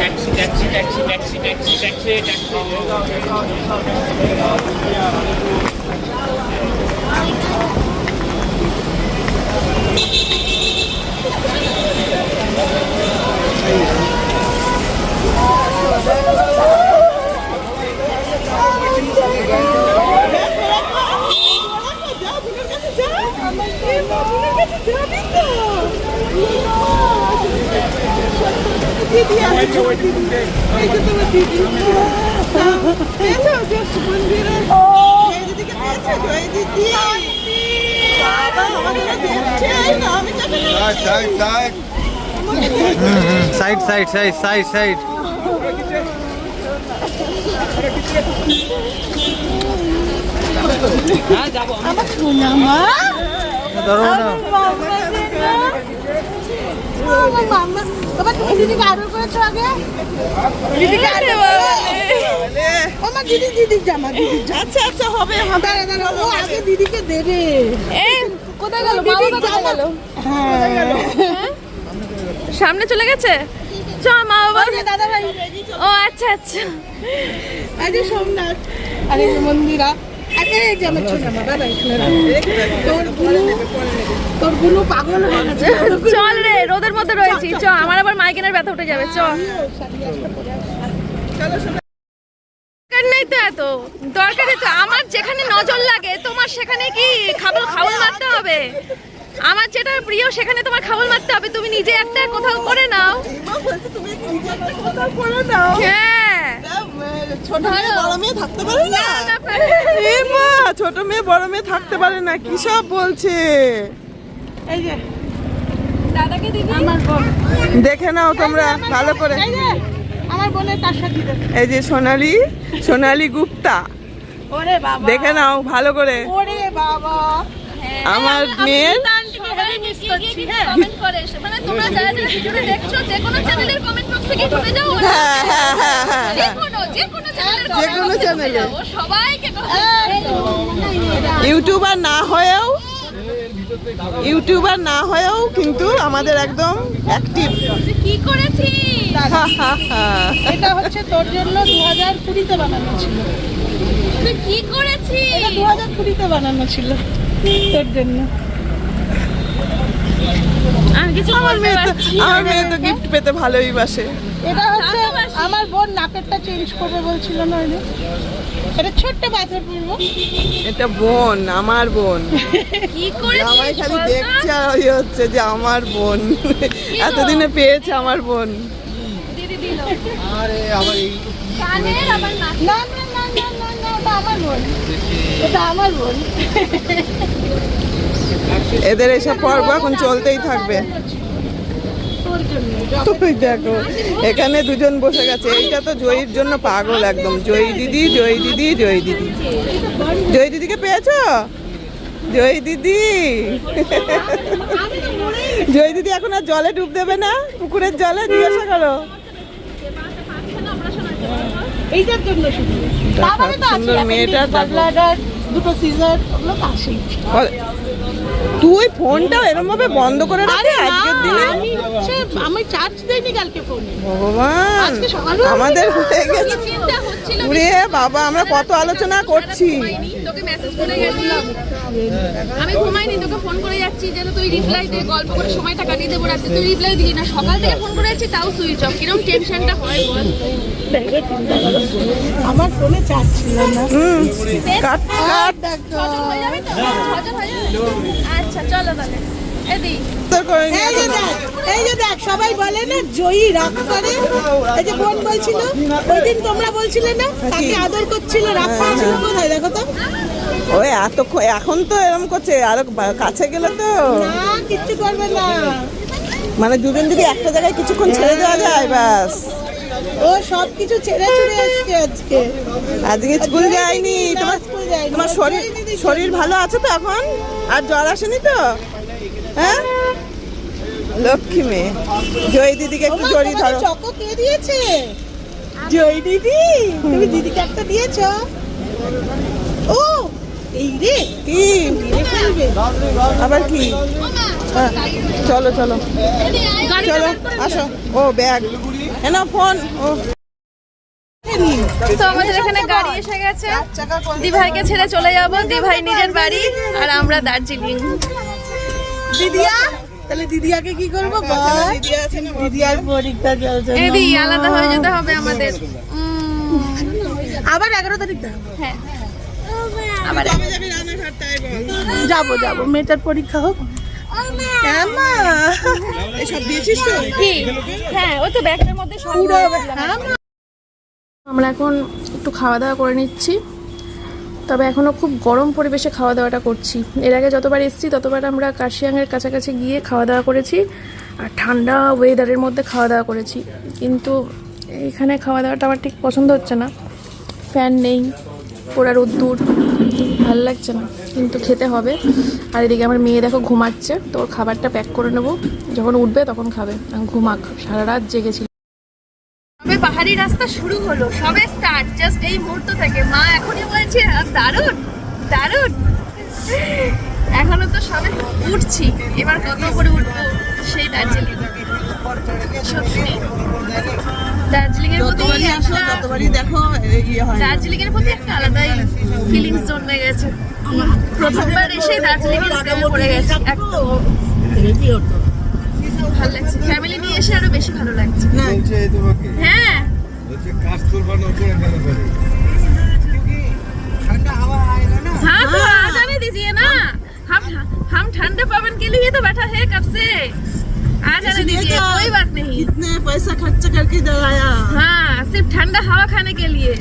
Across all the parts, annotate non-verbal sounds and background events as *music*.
Taxi taxi taxi taxi taxi taxi taxi Thank you. দিদি আমি দিদি এই যে তোমার দিদি পেয়েছ যে মন্দিরে এই দিদিকে পেয়েছ দিদি side side side side side side side আমার সোনা মা। ধরো না। আমার মাম্মা বাবা তুমি দিদিকে আদর করেছ আগে দিদিকে আমার দিদি দিদির জামা দিদির আচ্ছা আচ্ছা হবে হবে দাঁড়া দাঁড়া ও আগে দিদিকে দেবে কোথায় গেল মা দিদির বাবা কোথায় জামা গেল হ্যাঁ সামনে চলে গেছে? চ মা বাবা। ওই দাদা ভাই ও আচ্ছা আচ্ছা। আরে সোমনাথ। আরে মন্দিরা। এই যে আমার ছোট মা দাদা এখানে রাখ। তোরগুলো তোরগুলো পাগল হয়ে গেছে। চল রে রোদের মধ্যে রয়েছি। চ আমার আবার মাইকেনের ব্যথা উঠে যাবে চ নেই তো এত দরকার নেই তো। আমার যেখানে নজর লাগে তোমার সেখানে কি খাবল খাবল মারতে হবে? আমার যেটা প্রিয় সেখানে তোমার খাবল মারতে হবে। তুমি নিজে একটা কোথাও করে নাও। হ্যাঁ ছোট মেয়ে বড় মেয়ে থাকতে পারে না? এ মা ছোট মেয়ে বড় মেয়ে থাকতে পারে না কি সব বলছে? এই যে। দাদাকে দিদি দেখে নাও তোমরা ভালো করে। আমার বোনের তার সাথে এই যে সোনালি সোনালি গুপ্তা। ওরে বাবা। দেখে নাও ভালো করে। ওরে বাবা। আমার মেয়ের সবাই মিস করছি কমেন্ট করে মানে তোমরা যারা যারা ভিডিওটা দেখছ যে কোনো চ্যানেলের কমেন্ট বক্সে গিয়ে ঢুকে যাও হ্যাঁ হ্যাঁ হ্যাঁ হ্যাঁ যে হ্যাঁ কোনো যে কোনো চ্যানেলের যে কোনো চ্যানেলে। সবাইকে ইউটিউবার না হয়েও ইউটিউবার না হয়েও কিন্তু আমাদের একদম অ্যাক্টিভ কি করেছি? এটা হচ্ছে তোর জন্য দু হাজার কুড়িতে বানানো ছিল। তুই কি করেছি এটা দু হাজার কুড়িতে বানানো ছিল তোর জন্য। আমার মেয়ে তো আমার মেয়ে তো গিফট পেতে ভালোই বাসে। এটা হচ্ছে। আমার বোন নাকেরটা চেঞ্জ করবে বলছিল না এটা ছোট্ট এটা বোন আমার বোন। কি জামাই খালি দেখছে আর ওই হচ্ছে যে আমার বোন। এতদিনে পেয়েছে আমার বোন। দিদি দিল। আরে আবার এই কানের আবার না না না না না না ওটা আমার বোন। এটা আমার বোন। এদের এসব পর্ব এখন চলতেই থাকবে। দেখো এখানে দুজন বসে গেছে। এইটা তো জয়ীর জন্য পাগল একদম। জয়ী দিদি জয়ী দিদি জয়ী দিদি। জয়ী দিদিকে পেয়েছ? জয়ী দিদি। জয়ী দিদি এখন আর জলে ডুব দেবে না? পুকুরের জলে? জিজ্ঞাসা করো। এইটার জন্য সুন্দর মেয়েটা দুটো সিজার ওগুলো আসেই বল- তুই ফোনটা এরকম ভাবে বন্ধ করে রাখে আজকের দিনে? আমি হচ্ছে আমি চার্জ দেইনি কালকে ফোনে ভগবান আজকে সকালে আমাদের হয়ে গেছে। চিন্তা হচ্ছিল উরে বাবা আমরা কত আলোচনা করছি। তোকে মেসেজ করে গেছিলাম। আমি ঘুমাইনি তোকে ফোন করে যাচ্ছি যেন তুই রিপ্লাই দে গল্প করে সময়টা কাটিয়ে দেবো রাতে। তুই রিপ্লাই দিলি না। সকাল থেকে ফোন করে যাচ্ছি তাও সুইচ অফ কিরম টেনশনটা হয় বল? আমার ফোনে চার্জ ছিল না। হুম কাট কাট। ছজন হয়ে যাবে তো? ছজন হয়ে যাবে? আচ্ছা চলো তাহলে। এই যে দেখ। এই যে দেখ সবাই বলে না জয়ী রাগ করে। এই যে বোন বলছিল ওই দিন তোমরা বলছিলে না তাকে আদর করছিল রাগ করেছিল কোথায় দেখো তো। ওই এত এখন তো এরকম করছে আরও কাছে গেলে তো না কিচ্ছু করবে না। মানে দুজন যদি একটা জায়গায় কিছুক্ষণ ছেড়ে দেওয়া যায় ব্যাস। ও সব কিছু ছেড়ে ছেড়ে এসছে আজকে। আজকে স্কুল যায়নি তোমার স্কুল যায়নি। তোমার শরীর শরীর ভালো আছে তো এখন? আর জ্বর আসেনি তো? হ্যাঁ? লক্ষ্মী মেয়ে। জয় দিদিকে একটু জড়ি ধরো। চকো কে দিয়েছে? জয় দিদি। তুমি দিদিকে একটা দিয়েছ? ও এই রে কি? আবার কি? হ্যাঁ, চলো চলো। চলো আসো। ও ব্যাগ। এন ফোন। ও। তো আমাদের এখানে গাড়ি এসে গেছে। দিভাইকে ছেড়ে চলে যাব। দিভাই নিজের বাড়ি আর আমরা দার্জিলিং। দিদিয়া? তাহলে দিদিয়াকে কি করব? দিদিয়ার পরীক্ষা চলছে। আলাদা হয়ে যেতে হবে আমাদের। আবার এগারো তারিখ হ্যাঁ। আবার যাবি যাব যাব। মেয়েটার পরীক্ষা হোক। হ্যাঁ হ্যাঁ। হ্যাঁ আমরা এখন একটু খাওয়া দাওয়া করে নিচ্ছি। তবে এখনও খুব গরম পরিবেশে খাওয়া দাওয়াটা করছি। এর আগে যতবার এসেছি ততবার আমরা কার্শিয়াংয়ের কাছাকাছি গিয়ে খাওয়া দাওয়া করেছি আর ঠান্ডা ওয়েদারের মধ্যে খাওয়া দাওয়া করেছি। কিন্তু এখানে খাওয়া দাওয়াটা আমার ঠিক পছন্দ হচ্ছে না। ফ্যান নেই। পোড়া রোদ্দুর ভালো লাগছে না কিন্তু খেতে হবে। আর এদিকে আমার মেয়ে দেখো ঘুমাচ্ছে তো ওর খাবারটা প্যাক করে নেব। যখন উঠবে তখন খাবে। ঘুমাক সারা রাত জেগেছিল তবে পাহাড়ি রাস্তা শুরু হলো সবে স্টার্ট জাস্ট এই মুহূর্ত থেকে। মা এখনই বলছে "আহ, দারুণ দারুণ। এখনও তো সবে উঠছি এবার কত করে উঠবো সেই দার্জিলিং। সত্যি। দার্জিলিং এর প্রতি যতবারই আসো একটা ততবারই দেখো ইয়ে হয় না। দার্জিলিং এর প্রতি একটা আলাদাই ফিলিংস জন্মে গেছে প্রথমবার এসে দার্জিলিং এর প্রেমে পড়ে গেছে একদম ভালো লাগছে ফ্যামিলি নিয়ে এসে আরো বেশি ভালো লাগছে হ্যাঁ हाँ तो आ जाने दीजिए ना हम हम ठंडे पवन के लिए तो बैठा है कब से कितने पैसा खर्च करके जलाया हाँ सिर्फ ठंडा हवा खाने के लिए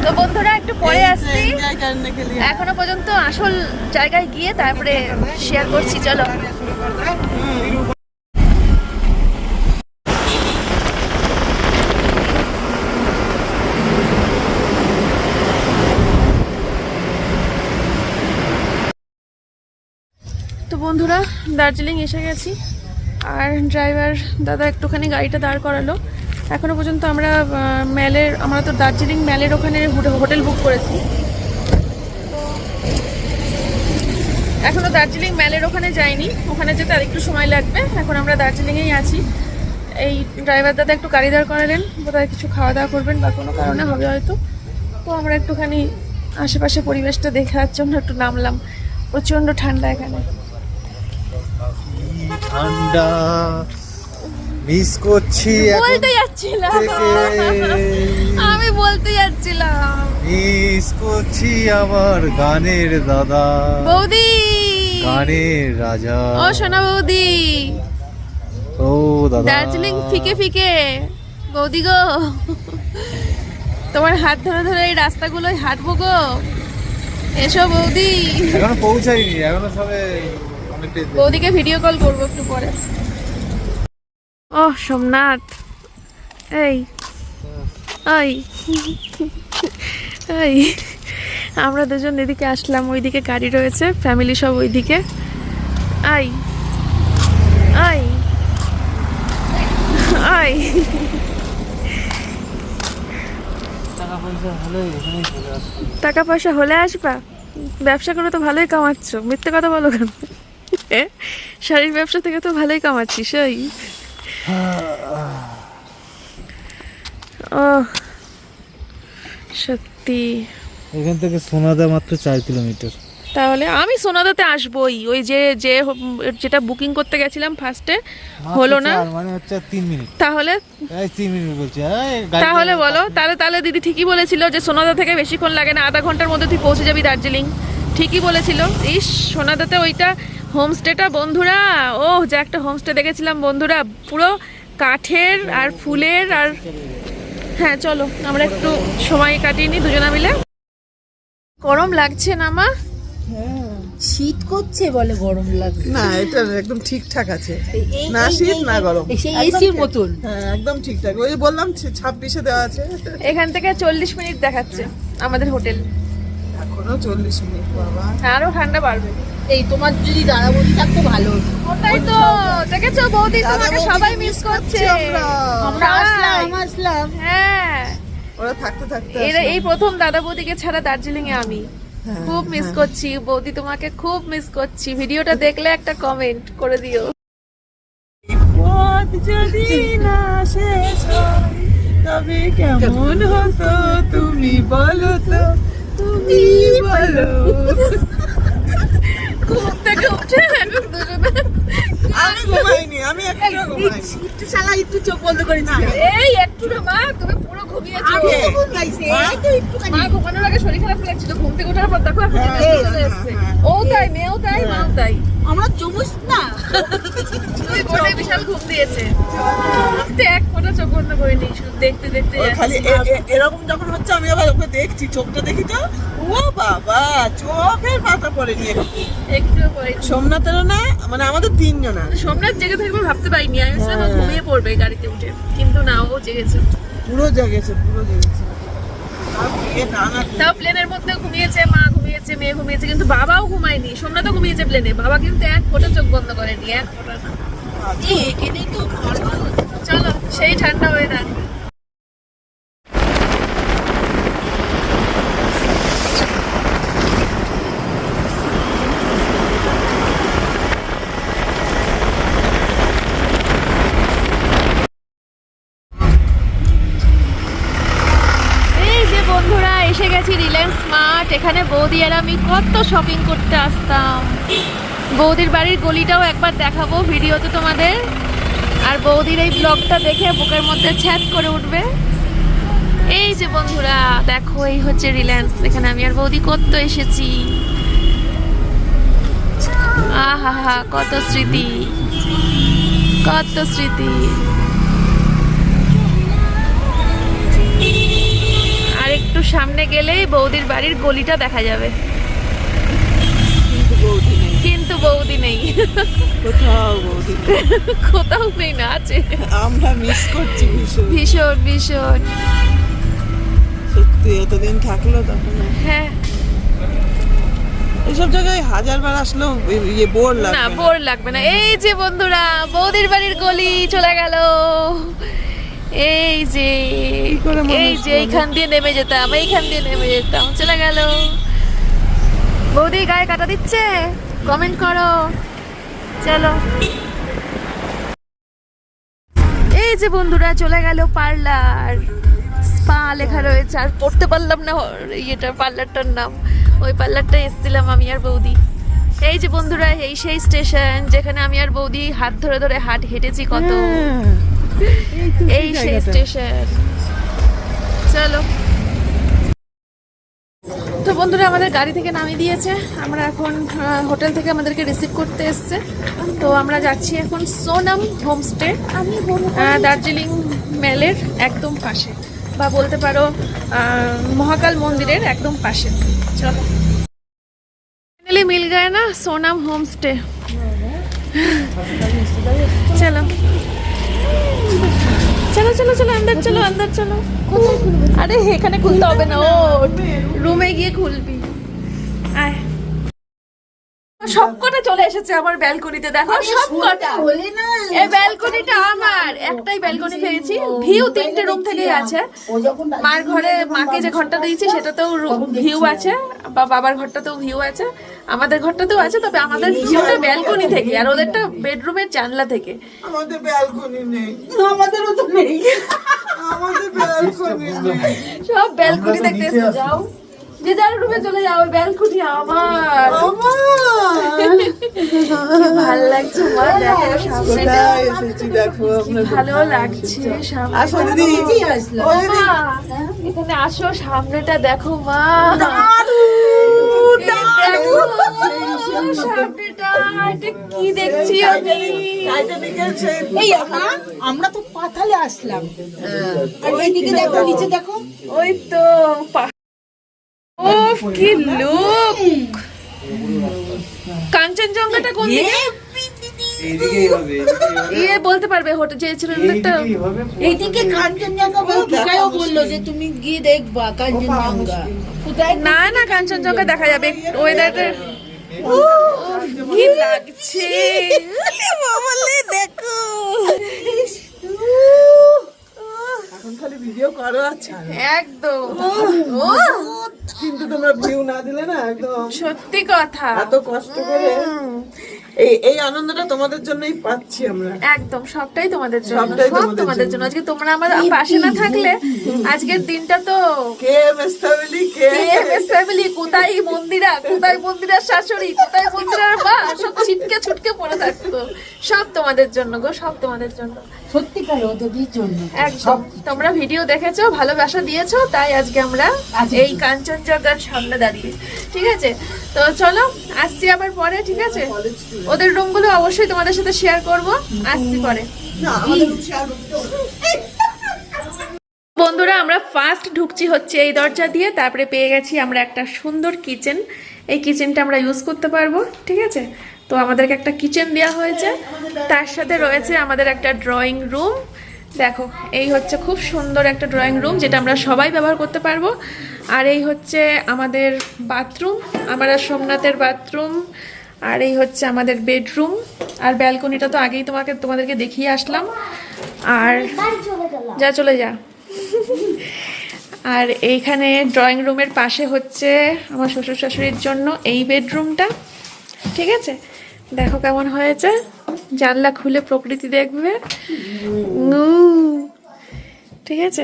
তো বন্ধুরা একটু পরে আসছি एंजॉय करने के लिए এখনো পর্যন্ত আসল জায়গায় গিয়ে তারপরে শেয়ার করছি চলো দার্জিলিং এসে গেছি। আর ড্রাইভার দাদা একটুখানি গাড়িটা দাঁড় করালো। এখনও পর্যন্ত আমরা আহ, ম্যালের আমরা তো দার্জিলিং ম্যালের ওখানে হোটে- হোটেল বুক করেছি। এখনও দার্জিলিং ম্যালের ওখানে যাইনি। ওখানে যেতে আরেকটু সময় লাগবে। এখন আমরা দার্জিলিংয়েই আছি। এই ড্রাইভার দাদা একটু গাড়ি দাঁড় করালেন। বোধহয় কিছু খাওয়া দাওয়া করবেন বা কোনো কারণে হবে হয়তো। তো আমরা একটুখানি আশেপাশে পরিবেশটা দেখার জন্য একটু নামলাম। প্রচণ্ড ঠান্ডা এখানে। ঠান্ডা। মিস করছি বলতে যাচ্ছিলাম। আমি বলতে যাচ্ছিলাম। মিস করছি আমার গানের দাদা। বৌদি। গানের রাজা। ও সোনা বৌদি। ও দাদা। দার্জিলিং ফিকে ফিকে। বৌদি গো। তোমার হাত ধরে ধরে এই রাস্তাগুলোয় হাঁটবো গো। এসো বৌদি। এখনও পৌঁছাইনি এখনও সবে। বৌদিকে ভিডিও কল করব একটু পরে। ও সোমনাথ। এই। এই। আমরা দুজন এদিকে আসলাম ওইদিকে গাড়ি রয়েছে ফ্যামিলি সব ওইদিকে। আই আই আই টাকা পয়সা হলে আসবা? ব্যবসা করে তো ভালোই কামাচ্ছ মিথ্যে কথা বলো কেন? শাড়ির ব্যবসা থেকে তো ভালোই কামাচ্ছিস ওই ও সত্যি। এখান থেকে সোনাদা মাত্র চার কিলোমিটার। তাহলে আমি সোনাদাতে আসবই ওই যে যে যেটা বুকিং করতে গেছিলাম ফার্স্টে হলো না? মানে হচ্ছে আর তিন মিনিট। তাহলে? এই মিনিট বলছি তাহলে বলো তাহলে তাহলে দিদি ঠিকই বলেছিল যে সোনাদা থেকে বেশিক্ষণ লাগে না আধা ঘণ্টার মধ্যে তুই পৌঁছে যাবি দার্জিলিং। ঠিকই বলেছিল। ইস সোনাদাতে ওইটা হোমস্টেটা বন্ধুরা। ও যে একটা হোমস্টে দেখেছিলাম বন্ধুরা। পুরো কাঠের আর ফুলের আর হ্যাঁ চলো আমরা একটু সময় কাটিয়ে নিই দুজনা মিলে। গরম লাগছে না মা? শীত করছে বলে গরম লাগছে। না এটা একদম ঠিকঠাক আছে। না শীত না গরম। এসির মতন। হ্যাঁ একদম ঠিকঠাক। ওই বললাম ছাব্বিশে দেওয়া আছে। এখান থেকে চল্লিশ মিনিট দেখাচ্ছে আমাদের হোটেল। এখনও চল্লিশ মিনিট বাবা। আরও ঠান্ডা বাড়বে। এই তোমার যদি দাদা বৌদি থাকতো ভালো ওটাই তো দেখেছ? বৌদি তোমাকে সবাই মিস করছে। আমরা। আসলাম আসলাম। হ্যাঁ। ওরা থাকতে থাকতে এরা এই প্রথম দাদা বৌদিকে ছাড়া দার্জিলিং এ আমি খুব মিস করছি। বৌদি তোমাকে খুব মিস করছি। ভিডিওটা দেখলে একটা কমেন্ট করে দিও। যদি না শেষ হয় তবে কেমন হতো তুমি বলো তো? তুমি বলো ঘুম থেকে উঠে আমি ঘুমাইনি আমি একটা ঘুমাইনি একটু শালা একটু চোখ বন্ধ করে এই একটু না মা তুমি পুরো ঘুমিয়েছো আগে। মা ঘুমানোর আগে শরীর খারাপ লাগছিল ঘুম থেকে ওঠার পর দেখো এখন হ্যাঁ, চলে এসছে। ও তাই মেয়েও তাই মাও তাই আমরা জমুস না দুই বোনে বিশাল ঘুম দিয়েছে। এক ফোঁটা চোখ বন্ধ করিনি শুধু দেখতে দেখতে খালি যাচ্ছি। এ- এ- এরকম যখন হচ্ছে আমি আবার ওকে দেখছি চোখটা দেখি তো। ও বাবা চোখের মাথা পড়ে নিয়ে একটু পরে সোমনাথেরও না মানে আমাদের তিনজনা সোমনাথ জেগে থাকবে ভাবতে পারিনি। আমি ভাবছিলাম ও হ্যাঁ। ঘুমিয়ে পড়বে গাড়িতে উঠে। কিন্তু না ও জেগেছে। পুরো জেগেছে পুরো জেগেছে। তাও প্লেনের মধ্যে ঘুমিয়েছে মা ঘুমিয়েছে মেয়ে ঘুমিয়েছে কিন্তু বাবাও ঘুমায়নি। সোমনাথও ঘুমিয়েছে প্লেনে বাবা কিন্তু এক ফোঁটা চোখ বন্ধ করেনি এক ফোঁটা তো চলো এসে গেছি রিলায়েন্স স্মার্ট। এখানে বৌদি আর আমি কত শপিং করতে আসতাম। বৌদির বাড়ির গলিটাও একবার দেখাবো ভিডিওতে তোমাদের। আর বৌদির এই ব্লগটা দেখে বুকের মধ্যে ছ্যাদ করে উঠবে। এই যে বন্ধুরা, দেখো, এই হচ্ছে রিলায়েন্স। এখানে আমি আর বৌদি কত এসেছি। আহা কত স্মৃতি। কত স্মৃতি। আর একটু সামনে গেলেই বৌদির বাড়ির গলিটা দেখা যাবে। কিন্তু বৌদি নেই। কোথাও বৌদি কোথাও নেই না আছে। আমরা মিস করছি ভীষণ। ভীষণ ভীষণ। সত্যি এতদিন থাকল তখন। হ্যাঁ। এইসব জায়গায় হাজারবার আসলেও ইয়ে বোর লাগে না। বোর লাগবে না। এই যে বন্ধুরা বৌদির বাড়ির গলি চলে গেল। এই যে এই যে এইখান দিয়ে নেমে যেতাম এইখান দিয়ে নেমে যেতাম চলে গেল। বৌদি গায়ে কাটা দিচ্ছে? কমেন্ট করো। চলো। এই যে বন্ধুরা চলে গেল পার্লার। স্পা লেখা রয়েছে আর পড়তে পারলাম না ইয়েটা পার্লারটার নাম। ওই পার্লারটা এসেছিলাম আমি আর বৌদি। এই যে বন্ধুরা এই সেই স্টেশন যেখানে আমি আর বৌদি হাত ধরে ধরে হাট হেঁটেছি কত। হ্যাঁ, এই সেই। স্টেশন। চলো। তো বন্ধুরা, আমাদের গাড়ি থেকে নামিয়ে দিয়েছে। আমরা এখন হোটেল থেকে আমাদেরকে রিসিভ করতে এসছে। তো আমরা যাচ্ছি এখন সোনাম হোমস্টে আমি দার্জিলিং মেলের একদম পাশে। বা বলতে পারো মহাকাল মন্দিরের একদম পাশে। চলো। মিল গায় না সোনাম হোমস্টে। চলো। চলো চলো চলো আন্দার চলো আন্দার চলো। আরে এখানে খুলতে হবে না ও। রুমে গিয়ে খুলবি। আয়। সবকটা চলে এসেছে আমার ব্যালকনিতে দেখো সবকটা এই ব্যালকনিটা আমার একটাই ব্যালকনি পেয়েছি। ভিউ তিনটে রুম থেকেই আছে। মার ঘরে মাকে যে ঘরটা দিয়েছি সেটাতেও ভিউ আছে বা বাবার ঘরটাতেও ভিউ আছে আমাদের ঘরটাতেও আছে তবে আমাদের ভিউটা ব্যালকনি থেকে আর ওদেরটা বেডরুমের জানলা থেকে। আমাদের ব্যালকনি নেই। আমাদেরও তো নেই। আমাদের ব্যালকনি নেই। সব ব্যালকনি দেখতে যাও। যে যার রুমে চলে যাও ব্যালকনি আমার ভালো লাগছে মা দেখো দেখো ভালো লাগছে এখানে আসো সামনেটা দেখো মা। আমরা তো পাতালে আসলাম। আর এইদিকে দেখো নিচে দেখো। ওই তো পা- ও কি লুক কাঞ্চনজঙ্ঘাটা কোন দিকে ইয়ে বলতে পারবে হোটেল যে ছেলেটা এইদিকে কাঞ্চনজঙ্ঘা বলল যে তুমি গিয়ে দেখবা কাঞ্চনজঙ্ঘা কোথায় না না কাঞ্চনজঙ্ঘা দেখা যাবে ওয়েদারটা কি লাগছে দেখো এখন খালি ভিডিও করো আচ্ছা একদম। কিন্তু তোমরা ভিউ না দিলে না একদম। সত্যি কথা। এত কষ্ট করে এই এই আনন্দটা তোমাদের জন্যই পাচ্ছি আমরা। একদম সবটাই তোমাদের জন্য সব তোমাদের জন্য। আজকে তোমরা আমার পাশে না থাকলে আজকের দিনটা তো কে মিস ফ্যামিলি কে ফ্যামিলি কোথায় মন্দিরা? কোথায় মন্দিরার শাশুড়ি? কোথায় মন্দিরার মা? সব ছিটকে ছুটকে পড়ে থাকতো। সব তোমাদের জন্য গো সব তোমাদের জন্য। সত্যিকার ওদের জন্য। একদম। তোমরা ভিডিও দেখেছ ভালোবাসা দিয়েছ তাই আজকে আমরা এই কাঞ্চনজঙ্ঘার সামনে দাঁড়িয়ে। ঠিক আছে? তো চলো আসছি আবার পরে ঠিক আছে? ওদের রুমগুলো অবশ্যই তোমাদের সাথে শেয়ার করব। আসছি পরে। বন্ধুরা আমরা ফার্স্ট ঢুকছি হচ্ছে এই দরজা দিয়ে তারপরে পেয়ে গেছি আমরা একটা সুন্দর কিচেন এই কিচেনটা আমরা ইউজ করতে পারব ঠিক আছে? তো আমাদেরকে একটা কিচেন দেওয়া হয়েছে। তার সাথে রয়েছে আমাদের একটা ড্রয়িং রুম দেখো, এই হচ্ছে খুব সুন্দর একটা ড্রয়িং রুম যেটা আমরা সবাই ব্যবহার করতে পারব। আর এই হচ্ছে আমাদের বাথরুম আমার সোমনাথের বাথরুম আর এই হচ্ছে আমাদের বেডরুম আর ব্যালকনিটা তো আগেই তোমাকে, তোমাদেরকে দেখিয়ে আসলাম। আর যা চলে যা। আর এইখানে ড্রয়িং রুমের পাশে হচ্ছে আমার শ্বশুর শাশুড়ির জন্য এই বেডরুমটা ঠিক আছে? দেখো কেমন হয়েছে। জানলা খুলে প্রকৃতি দেখবে। ঠিক আছে?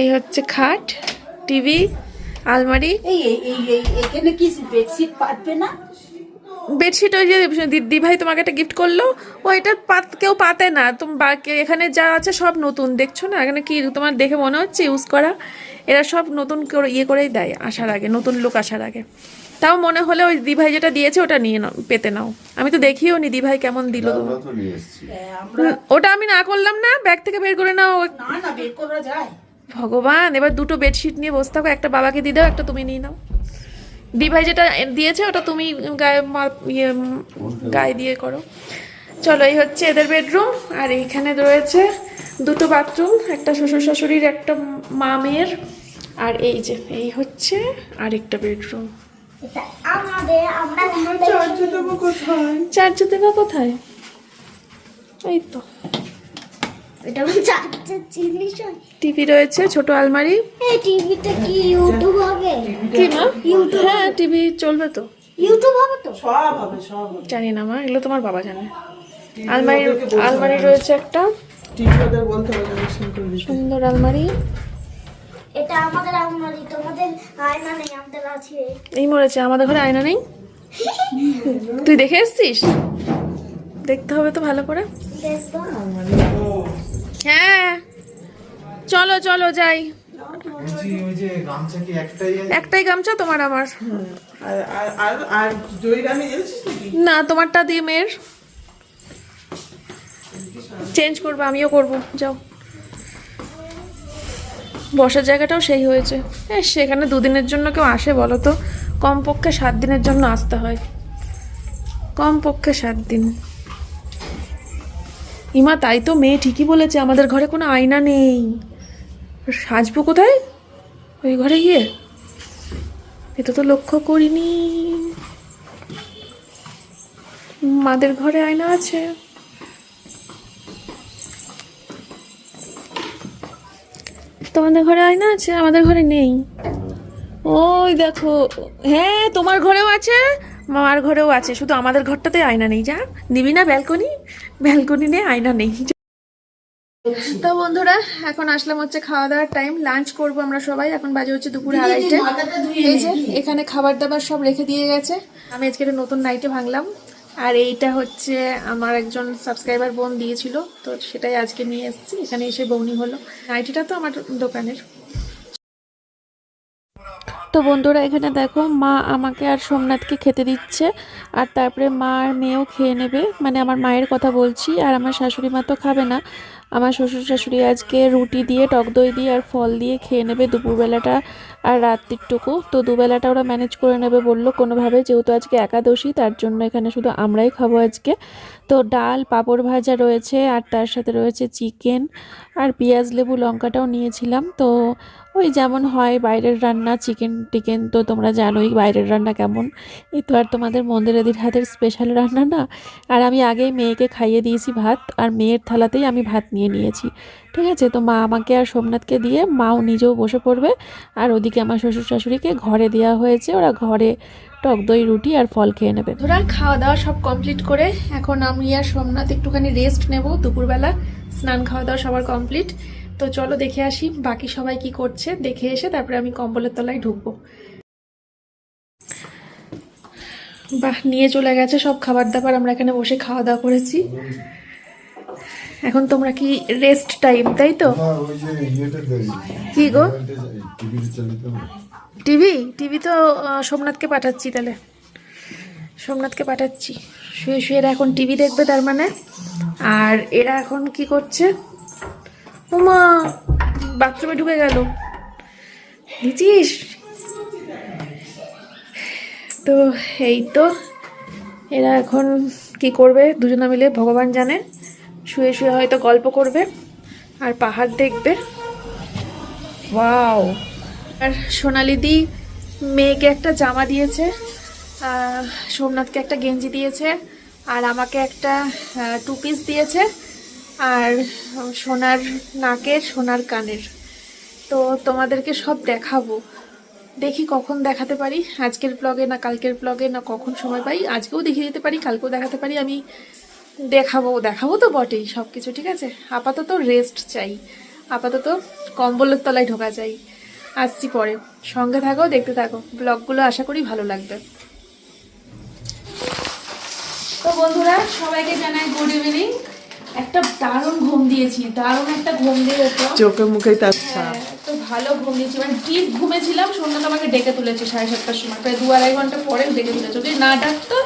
এই হচ্ছে খাট টিভি আলমারি। এখানে কি বেডশিট পাতবে না? বেডশিট ওই যে দিদি ভাই তোমাকে একটা গিফট করল। ও এটা পাত কেউ পাতে না। তুমি বাকি এখানে যা আছে সব নতুন। দেখছ না? এখানে কি তোমার দেখে মনে হচ্ছে? ইউজ করা। এরা সব নতুন করে ইয়ে করেই দেয় আসার আগে নতুন লোক আসার আগে। তাও মনে হলে ওই দিভাই যেটা দিয়েছে ওটা নিয়ে নাও পেতে নাও। আমি তো দেখিও নি দিভাই কেমন দিল। ওটা আমি না করলাম না ব্যাগ থেকে বের করে নাও। না না বের করা যায়। ভগবান এবার দুটো বেডশিট নিয়ে বসে থাকো একটা বাবাকে দিয়ে দাও একটা তুমি নিয়ে নাও। দিভাই যেটা দিয়েছে ওটা তুমি গায়ে মা- ইয়ে গায়ে দিয়ে করো। চলো এই হচ্ছে এদের বেডরুম আর এইখানে রয়েছে দুটো বাথরুম একটা শ্বশুর শাশুড়ির একটা মা মেয়ের আর এই যে এই হচ্ছে আরেকটা বেডরুম। চার্জ দেবো কোথায়? এই তো। টিভি রয়েছে ছোট আলমারি। কি ইউটিউব হবে? কি মা? হ্যাঁ টিভি চলবে তো। ইউটিউব হবে তো? সব হবে সব জানি না মা এগুলো তোমার বাবা জানে। আলমারি আলমারি রয়েছে একটা। সুন্দর আলমারি। এটা আমাদের আলমারি তোমাদের আয়না নেই আমাদের আছে। এই মরেছে আমাদের ঘরে আয়না নেই? তুই দেখে এসছিস? দেখতে হবে তো ভালো করে। হ্যাঁ। চলো চলো যাই। একটাই গামছা তোমার আমার। না তোমারটা দিয়ে মেয়ের। চেঞ্জ করব আমিও করব। যাও। বসার জায়গাটাও সেই হয়েছে। হ্যাঁ সেখানে দুদিনের জন্য কেউ আসে বলো তো? কমপক্ষে সাত দিনের জন্য আসতে হয়। কমপক্ষে সাত দিন। ইমা, তাই তো মেয়ে ঠিকই বলেছে, আমাদের ঘরে কোনো আয়না নেই। সাজবো কোথায়? ওই ঘরে গিয়ে? এটা তো লক্ষ্য করিনি। মাদের ঘরে আয়না আছে। তোমাদের ঘরে আয়না আছে? আমাদের ঘরে নেই। ওই দেখো হ্যাঁ তোমার ঘরেও আছে? মামার ঘরেও আছে শুধু আমাদের ঘরটাতে আয়না নেই যা। নিবি না ব্যালকনি? ব্যালকনি নেই আয়না নেই। তো বন্ধুরা এখন আসলাম হচ্ছে খাওয়া দাওয়ার টাইম লাঞ্চ করব আমরা সবাই। এখন বাজে হচ্ছে দুপুরে আড়াইটে। এই যে এখানে খাবার দাবার সব রেখে দিয়ে গেছে। আমি আজকে একটা নতুন নাইটে ভাঙলাম। আর এইটা হচ্ছে আমার একজন সাবস্ক্রাইবার বোন দিয়েছিল, তো সেটাই আজকে নিয়ে এসেছি। এখানে এসে বৌনি হলো। নাইটিটা তো আমার দোকানের। তো বন্ধুরা, এখানে দেখো, মা আমাকে আর সোমনাথকে খেতে দিচ্ছে, আর তারপরে মা আর মেয়েও খেয়ে নেবে। মানে আমার মায়ের কথা বলছি, আর আমার শাশুড়ি মা তো খাবে না। আমার শ্বশুর শাশুড়ি আজকে রুটি দিয়ে, টক দই দিয়ে, আর ফল দিয়ে খেয়ে নেবে। দুপুরবেলাটা আর রাত্রিরটুকু তো দুবেলাটা ওরা ম্যানেজ করে নেবে বলল কোনোভাবে, যেহেতু আজকে একাদশী, তার জন্য এখানে শুধু আমরাই খাব আজকে। তো ডাল, পাঁপড় ভাজা রয়েছে, আর তার সাথে রয়েছে চিকেন আর পেঁয়াজ, লেবু, লঙ্কাটাও নিয়েছিলাম। তো ওই যেমন হয়, বাইরের রান্না চিকেন টিকেন তো তোমরা জানোই বাইরের রান্না কেমন। এই তো আর তোমাদের মন্দিরাদির হাতের স্পেশাল রান্না না। আর আমি আগেই মেয়েকে খাইয়ে দিয়েছি ভাত, আর মেয়ের থালাতেই আমি ভাত নিয়ে নিয়েছি। ঠিক আছে? তো মা আমাকে আর সোমনাথকে দিয়ে মাও নিজেও বসে পড়বে। আর ওদিকে আমার শ্বশুর শাশুড়িকে ঘরে দেওয়া হয়েছে। ওরা ঘরে টক দই, রুটি আর ফল খেয়ে নেবে। ধরা খাওয়া দাওয়া সব কমপ্লিট করে এখন আমি আর সোমনাথ একটুখানি রেস্ট নেব দুপুরবেলা। স্নান খাওয়া দাওয়া সবার কমপ্লিট তো চলো দেখে আসি বাকি সবাই কি করছে। দেখে এসে তারপরে আমি কম্বলের তলায় ঢুকবো। বাহ, নিয়ে চলে গেছে সব খাবার দাবার আমরা এখানে বসে খাওয়া দাওয়া করেছি। এখন তোমরা কি রেস্ট টাইম তাই তো? কি গো? টিভি? টিভি তো সোমনাথকে পাঠাচ্ছি তাহলে। সোমনাথকে পাঠাচ্ছি। শুয়ে শুয়ে এরা এখন টিভি দেখবে তার মানে। আর এরা এখন কি করছে? ওমা বাথরুমে ঢুকে গেল। দিচ্ছিস তো এই তো এরা এখন কি করবে? দুজনে মিলে ভগবান জানে। শুয়ে শুয়ে হয়তো গল্প করবে আর পাহাড় দেখবে। ওয়াও। আর সোনালিদি মেয়েকে একটা জামা দিয়েছে সোমনাথকে একটা গেঞ্জি দিয়েছে আর আমাকে একটা টু পিস দিয়েছে আর সোনার নাকের সোনার কানের। তো তোমাদেরকে সব দেখাবো। দেখি কখন দেখাতে পারি আজকের ব্লগে না কালকের ব্লগে না কখন সময় পাই। আজকেও দেখিয়ে দিতে পারি কালকেও দেখাতে পারি। আমি দেখাবো দেখাবো তো বটেই সব কিছু ঠিক আছে? আপাতত রেস্ট চাই। আপাতত কম্বলের তলায় ঢোকা চাই আসছি পরে। সঙ্গে থাকো দেখতে থাকো। ব্লগগুলো আশা করি ভালো লাগবে। তো বন্ধুরা সবাইকে জানাই গুড ইভিনিং একটা দারুণ ঘুম দিয়েছি দারুণ একটা ঘুম দিয়েছ চোখে মুখে তার হ্যাঁ, তো ভালো ঘুম দিয়েছি। মানে ডিপ ঘুমেছিলাম সন্ধ্যাটা আমাকে ডেকে তুলেছে সাড়ে সাতটার সময়। প্রায় দু আড়াই ঘণ্টা পরে ডেকে তুলেছে। যদি না ডাকতো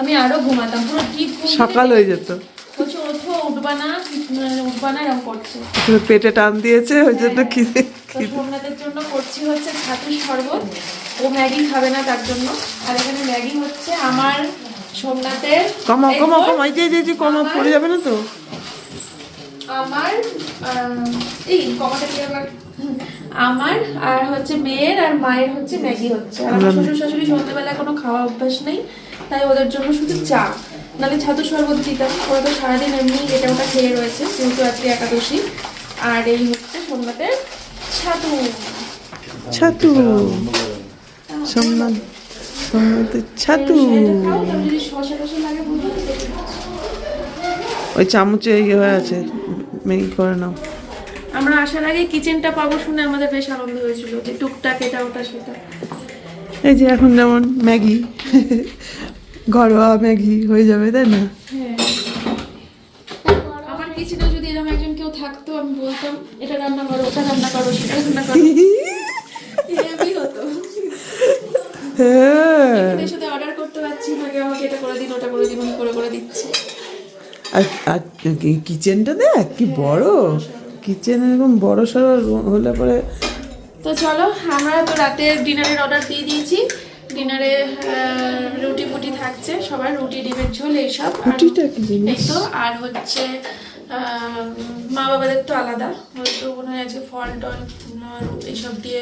আমি আরও ঘুমাতাম পুরো ঘুম সকাল হয়ে যেত। বলছে ওঠো উঠবা না মানে উঠবা না এরকম করছে। পেটে টান দিয়েছে ওই জন্য খিদে সোমনাথের জন্য করছি হচ্ছে ছাতুর শরবত। ও ম্যাগি খাবে না তার জন্য। আর এখানে ম্যাগি হচ্ছে আমার সোমনাথের কমাও তোর, কমাও এই যে যে, কমাও পড়ে যাবে না তো? আমার এই কি আমার আর হচ্ছে মেয়ের আর মায়ের হচ্ছে ম্যাগি হচ্ছে। আর আমার শ্বশুর শাশুড়ি সন্ধ্যেবেলা কোনো খাওয়া অভ্যাস নেই। তাই ওদের জন্য শুধু চা। নাহলে ছাতু শরবত দিতাম। ওরা তো সারাদিন এমনি এটা ওটা খেয়ে রয়েছে যেহেতু আজকে একাদশী। আর এই হচ্ছে সোমনাথের ছাতু। ছাতু। সোমনাথ সোমনাথের ছাতু। এটা খাও, তারপর যদি শসা টসা লাগে বলব তো দেখে নাও। ওই চামচে ইয়ে হয়ে আছে ম্যাগি করে নাও। আমরা আসার আগে কিচেনটা পাবো শুনে আমাদের বেশ আনন্দ হয়েছিল যে টুকটাক এটা ওটা সেটা। এই যে এখন যেমন ম্যাগি ঘরোয়া ম্যাগি হয়ে যাবে তাই না? হ্যাঁ। আমার কিচেনে যদি এরকম একজন কেউ থাকতো আমি বলতাম এটা রান্না করো ওটা রান্না করো সেটা রান্না করো। *laughs* এরকমই হতো। হ্যাঁ। সাথে অর্ডার করতে পারছি না আমাকে এটা করে দিন ওটা করে দিন করে করে দিচ্ছি। আর আর কিচেনটা দেখ কি বড়। কিচেন এরকম বড় সড়ো হলে পরে তো চলো আমরা তো রাতের ডিনারের অর্ডার দিয়ে দিয়েছি। ডিনারে রুটি ফুটি থাকছে সবার রুটি ডিমের ঝোল এইসব। রুটিটা কি জিনিস? তো আর হচ্ছে মা বাবাদের তো আলাদা হয়তো মনে হয় আজকে ফল টল এইসব দিয়ে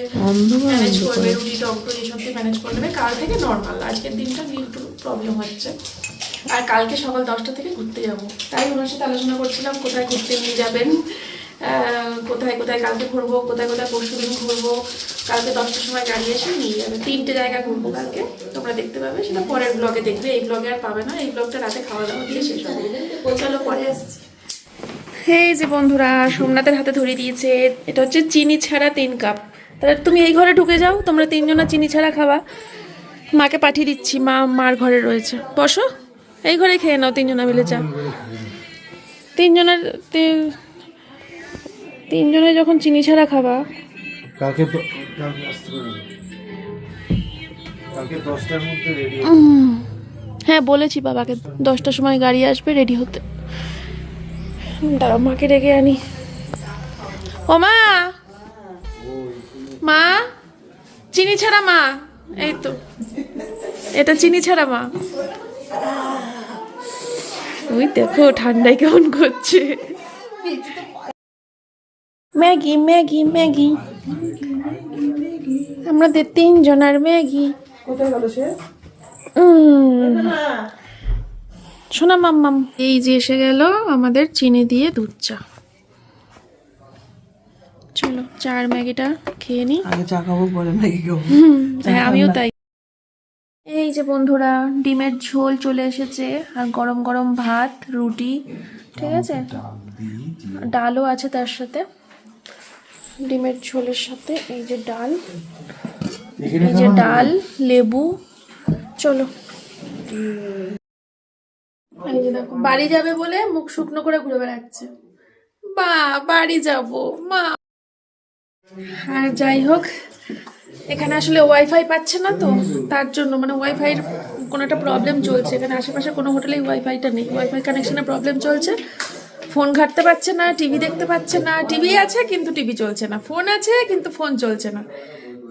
ম্যানেজ করবে রুটি টক এইসব দিয়ে ম্যানেজ করে নেবে। কাল থেকে নর্মাল আজকের দিনটা একটু প্রবলেম হচ্ছে। আর কালকে সকাল দশটা থেকে ঘুরতে যাব। তাই ওনার সাথে আলোচনা করছিলাম কোথায় ঘুরতে নিয়ে যাবেন? কোথায় কোথায় কালকে ঘুরবো, কোথায় কোথায় পরশু দিন ঘুরবো, কালকে দশটার সময় গাড়ি এসে নিয়ে যাবে। তিনটে জায়গা ঘুরবো কালকে, তোমরা দেখতে পাবে, সেটা পরের ব্লগে দেখবে। এই ব্লগে আর পাবে না, এই ব্লগটা রাতে খাওয়া দাওয়া দিয়ে শেষ হবে। চলো, পরে আসছি। এই যে বন্ধুরা, সোমনাথের হাতে ধরিয়ে দিয়েছে, এটা হচ্ছে চিনি ছাড়া তিন কাপ। তাহলে তুমি এই ঘরে ঢুকে যাও, তোমরা তিনজনা চিনি ছাড়া খাবা। মাকে পাঠিয়ে দিচ্ছি, মা মার ঘরে রয়েছে। বসো, এই ঘরে খেয়ে নাও, তিনজনা মিলে চা। তিনজনের তিনজনে যখন চিনি ছাড়া খাবা? কালকে তো কালকে আসতে পারবে। কালকে দশটার মধ্যে রেডি হ্যাঁ বলেছি বাবাকে দশটার সময় গাড়ি আসবে রেডি হতে। দাঁড়াও মাকে ডেকে আনি। ও মা! মা! চিনি ছাড়া মা! এই তো। এটা চিনি ছাড়া মা। ওই দেখো ঠান্ডায় কেমন করছে। Maggi Maggi Maggi. আমাদের তিনজনের ম্যাগি। উম। শোনা মাম্মাম। এই যে এসে গেল আমাদের চিনি দিয়ে দুধ চা। চলো চার ম্যাগিটা খেয়ে নি। আগে চা খাব পরে ম্যাগি খাব। হ্যাঁ আমিও তাই। এই যে বন্ধুরা ডিমের ঝোল চলে এসেছে আর গরম গরম ভাত রুটি ঠিক আছে? ডালও আছে তার সাথে। ডিমের ঝোলের সাথে এই যে ডাল এই যে ডাল লেবু চলো। এই যে দেখো বাড়ি যাবে বলে মুখ শুকনো করে ঘুরে বেড়াচ্ছে। বা বাড়ি যাব মা। আর যাই হোক এখানে আসলে ওয়াইফাই পাচ্ছে না তো তার জন্য মানে ওয়াইফাইয়ের কোনো একটা প্রবলেম চলছে। এখানে আশেপাশে কোনো হোটেলেই ওয়াইফাইটা নেই। ওয়াইফাই কানেকশনের প্রবলেম চলছে। ফোন ঘাটতে পারছে না টিভি দেখতে পাচ্ছে না টিভি আছে কিন্তু টিভি চলছে না ফোন আছে কিন্তু ফোন চলছে না।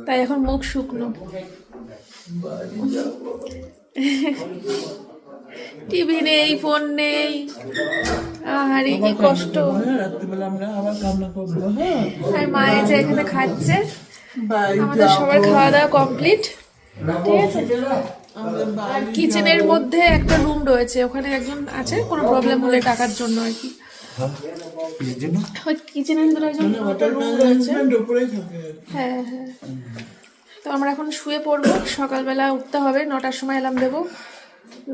তাই এখন মুখ শুকনো। টিভি নেই ফোন নেই আরে কি কষ্ট। করব হ্যাঁ আর মা যে এখানে খাচ্ছে। আমাদের সবার খাওয়া দাওয়া কমপ্লিট। ঠিক আছে? আর কিচেনের মধ্যে একটা রুম রয়েছে ওখানে একজন আছে কোনো প্রবলেম হলে টাকার জন্য আর কি। উপরেই থাকে হ্যাঁ হ্যাঁ। তো আমরা এখন শুয়ে পড়ব সকালবেলা উঠতে হবে নটার সময় এলাম দেবো।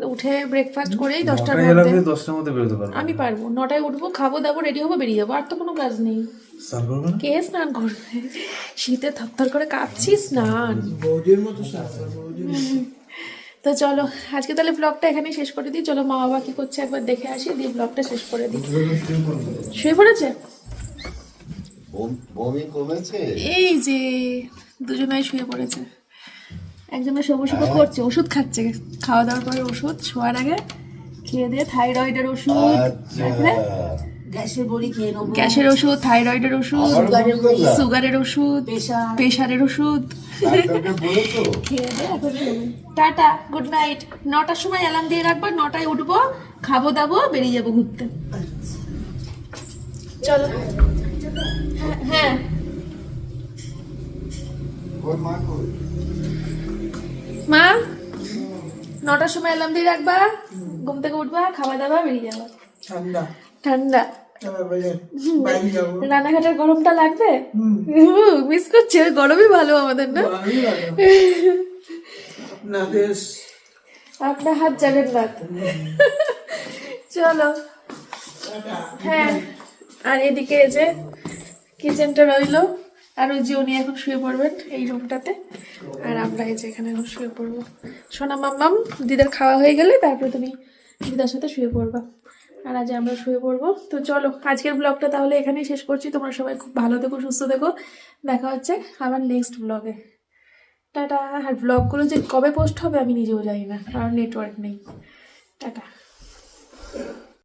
উঠে ব্রেকফাস্ট করেই দশটার মধ্যে। দশটার মধ্যে বেরোতে পারব। আমি পারব নটায় উঠবো খাব দাবো রেডি হব বেরিয়ে যাব আর তো কোনো কাজ নেই। স্নান কে স্নান করবে? শীতে থরথর করে কাঁপছি স্নান। বৌদির মতো বৌদির তো চলো আজকে তাহলে ব্লগটা এখানেই শেষ করে দিই। চলো মা বাবা কি করছে একবার দেখে আসি দিয়ে ব্লগটা শেষ করে দিই। শুয়ে পড়েছে? এই যে দুজনাই শুয়ে পড়েছে। একজনের সবুজ সবুজ করছে ওষুধ খাচ্ছে। খাওয়া দাওয়ার পরে ওষুধ শোয়ার আগে খেয়ে দিয়ে থাইরয়েডের ওষুধ আচ্ছা। তারপরে গ্যাসের বড়ি খেয়ে নেব। গ্যাসের ওষুধ থাইরয়েডের ওষুধ সুগারের ওষুধ প্রেশারের ওষুধ। Tata good night. নটার সময় অ্যালার্ম দিয়ে রাখব নটায় উঠবো খাব দাবো বেরিয়ে যাব ঘুরতে। চলো। হ্যাঁ, হ্যাঁ। মা মা নটার সময় অ্যালার্ম দিয়ে রাখবা ঘুম থেকে উঠবা খাওয়া দাওয়া বেরিয়ে যাবা। ঠান্ডা। ঠান্ডা। রানাঘাটের গরমটা লাগবে? মিস করছে গরমই ভালো আমাদের না? *laughs* না আপনার হাত জগন্নাথ। চলো। হ্যাঁ আর এদিকে এই যে কিচেনটা রইল। আর ওই যে উনি এখন শুয়ে পড়বেন এই রুমটাতে। আর আমরা এই যে এখানে এখন শুয়ে পড়ব। সোনা মাম্মাম দিদার খাওয়া হয়ে গেলে তারপরে তুমি দিদার সাথে শুয়ে পড়বা। আর আজ আমরা শুয়ে পড়ব। তো চলো, আজকের ব্লগটা তাহলে এখানেই শেষ করছি। তোমরা সবাই খুব ভালো থেকো, সুস্থ থেকো। দেখা হচ্ছে আবার নেক্সট ব্লগে টাটা। আর ব্লগগুলো যে কবে পোস্ট হবে আমি নিজেও জানি না, কারণ নেটওয়ার্ক নেই। টাটা।